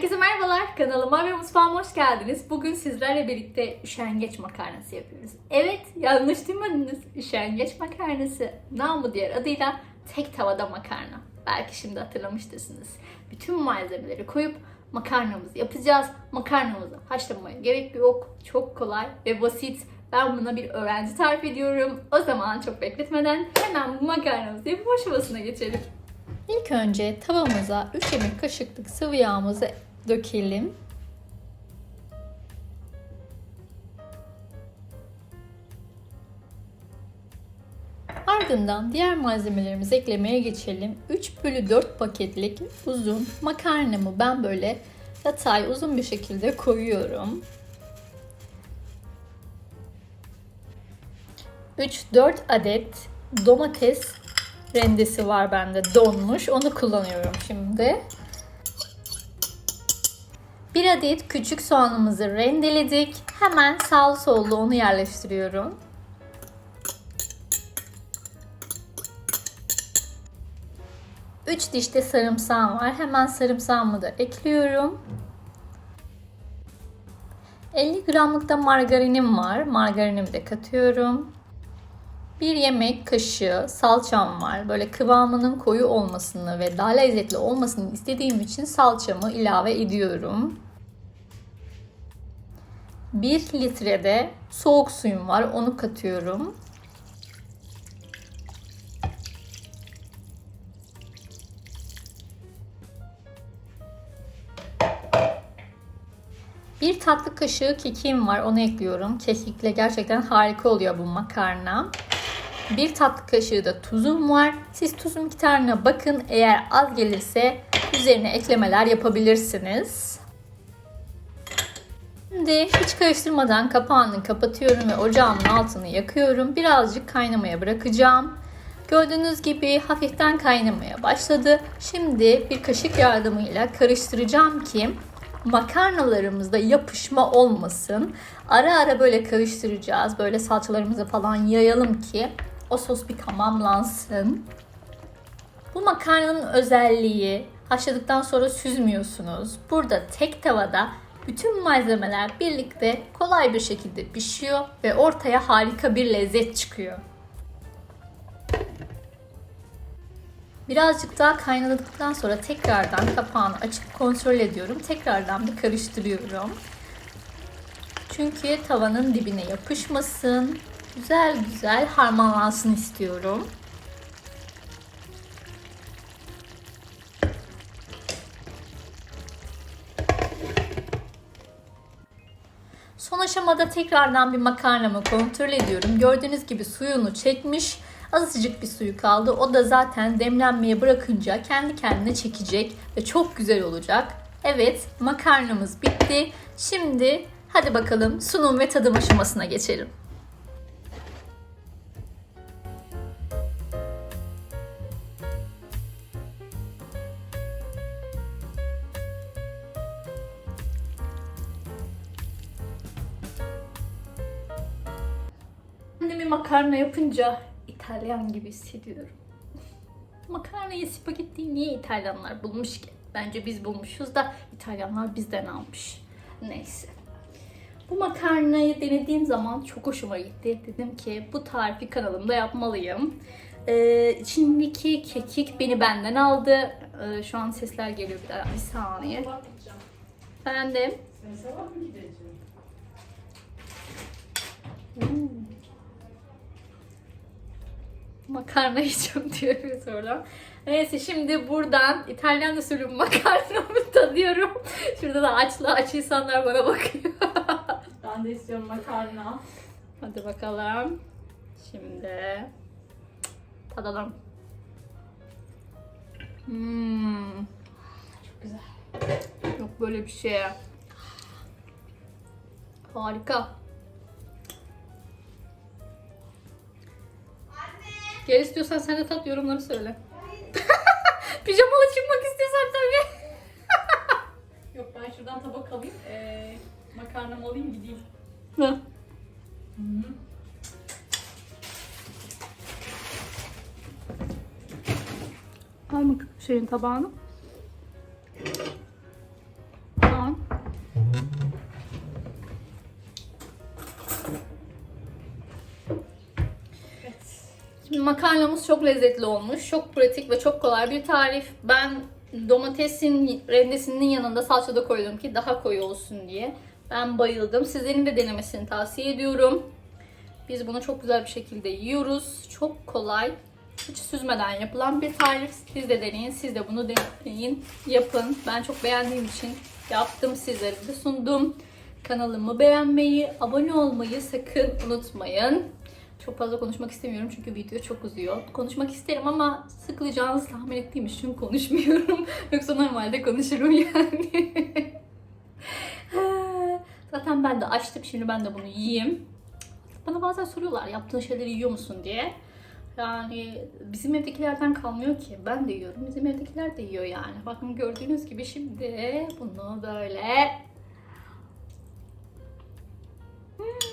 Herkese merhabalar. Kanalıma ve mutfağıma hoş geldiniz. Bugün sizlerle birlikte üşengeç makarnası yapıyoruz. Evet, yanlış duymadınız. Üşengeç makarnası. Namı diğer adıyla tek tavada makarna. Belki şimdi hatırlamıştırsınız. Bütün malzemeleri koyup makarnamızı yapacağız. Makarnamızı haşlamaya gerek yok. Çok kolay ve basit. Ben buna bir öğrenci tarif ediyorum. O zaman çok bekletmeden hemen bu makarnamızı yapım aşamasına geçelim. İlk önce tavamıza 3 yemek kaşıklık sıvı yağımızı dökelim. Ardından diğer malzemelerimizi eklemeye geçelim. 3 bölü 4 paketlik uzun makarnamı ben böyle yatay uzun bir şekilde koyuyorum. 3-4 adet domates rendesi var bende donmuş. Onu kullanıyorum şimdi. Bir adet küçük soğanımızı rendeledik. Hemen sağlı sollu onu yerleştiriyorum. Üç diş de sarımsağım var. Hemen sarımsağımı da ekliyorum. 50 gramlık da margarinim var. Margarinimi de katıyorum. Bir yemek kaşığı salçam var. Böyle kıvamının koyu olmasını ve daha lezzetli olmasını istediğim için salçamı ilave ediyorum. 1 litrede soğuk suyum var. Onu katıyorum. Bir tatlı kaşığı kekiğim var. Onu ekliyorum. Kekikle gerçekten harika oluyor bu makarna. Bir tatlı kaşığı da tuzum var. Siz tuzun miktarına bakın. Eğer az gelirse üzerine eklemeler yapabilirsiniz. Şimdi hiç karıştırmadan kapağını kapatıyorum ve ocağımın altını yakıyorum. Birazcık kaynamaya bırakacağım. Gördüğünüz gibi hafiften kaynamaya başladı. Şimdi bir kaşık yardımıyla karıştıracağım ki makarnalarımızda yapışma olmasın. Ara ara böyle karıştıracağız. Böyle salçalarımızı falan yayalım ki o sos bir tamamlansın. Bu makarnanın özelliği haşladıktan sonra süzmüyorsunuz. Burada tek tavada bütün malzemeler birlikte kolay bir şekilde pişiyor ve ortaya harika bir lezzet çıkıyor. Birazcık daha kaynadıktan sonra tekrardan kapağını açıp kontrol ediyorum. Tekrardan bir karıştırıyorum. Çünkü tavanın dibine yapışmasın. Güzel güzel harmanlansın istiyorum. Son aşamada tekrardan bir makarnamı kontrol ediyorum. Gördüğünüz gibi suyunu çekmiş. Azıcık bir suyu kaldı. O da zaten demlenmeye bırakınca kendi kendine çekecek ve çok güzel olacak. Evet, makarnamız bitti. Şimdi hadi bakalım sunum ve tadım aşamasına geçelim. Kendimi makarna yapınca İtalyan gibi hissediyorum. Makarnayı, spagettiyi niye İtalyanlar bulmuş ki? Bence biz bulmuşuz da İtalyanlar bizden almış. Neyse. Bu makarnayı denediğim zaman çok hoşuma gitti. Dedim ki bu tarifi kanalımda yapmalıyım. Ee, içindeki kekik beni benden aldı. Ee, şu an sesler geliyor bir daha. Bir saniye. Ben de makarna yiyeceğim diyor sonra. Neyse şimdi buradan İtalyan usulü makarnamı tadıyorum. Şurada da açlı aç insanlar bana bakıyor. Ben de istiyorum makarna. Hadi bakalım. Şimdi tadalım. Hmm. Çok güzel. Yok böyle bir şey. Harika. Gel istiyorsan sen de tat yorumları söyle. Pijamalı çıkmak istiyorsan tabii. Yok ben şuradan tabak alayım. Ee, makarnamı alayım gideyim. Hı. Hı. Al bak şeyin tabağını. Makarnamız çok lezzetli olmuş. Çok pratik ve çok kolay bir tarif. Ben domatesin rendesinin yanında salça da koydum ki daha koyu olsun diye. Ben bayıldım. Sizlerin de denemesini tavsiye ediyorum. Biz bunu çok güzel bir şekilde yiyoruz. Çok kolay. Hiç süzmeden yapılan bir tarif. Siz de deneyin. Siz de bunu deneyin. Yapın. Ben çok beğendiğim için yaptım. Sizlere de sundum. Kanalımı beğenmeyi, abone olmayı sakın unutmayın. Çok fazla konuşmak istemiyorum çünkü video çok uzuyor. Konuşmak isterim ama sıkılacağınızı tahmin ettiğim için konuşmuyorum. Yoksa normalde konuşurum yani. Zaten ben de açtım şimdi ben de bunu yiyeyim. Bana bazen soruyorlar yaptığın şeyleri yiyor musun diye. Yani bizim evdekilerden kalmıyor ki. Ben de yiyorum. Bizim evdekiler de yiyor yani. Bakın gördüğünüz gibi şimdi bunu böyle. Hmm.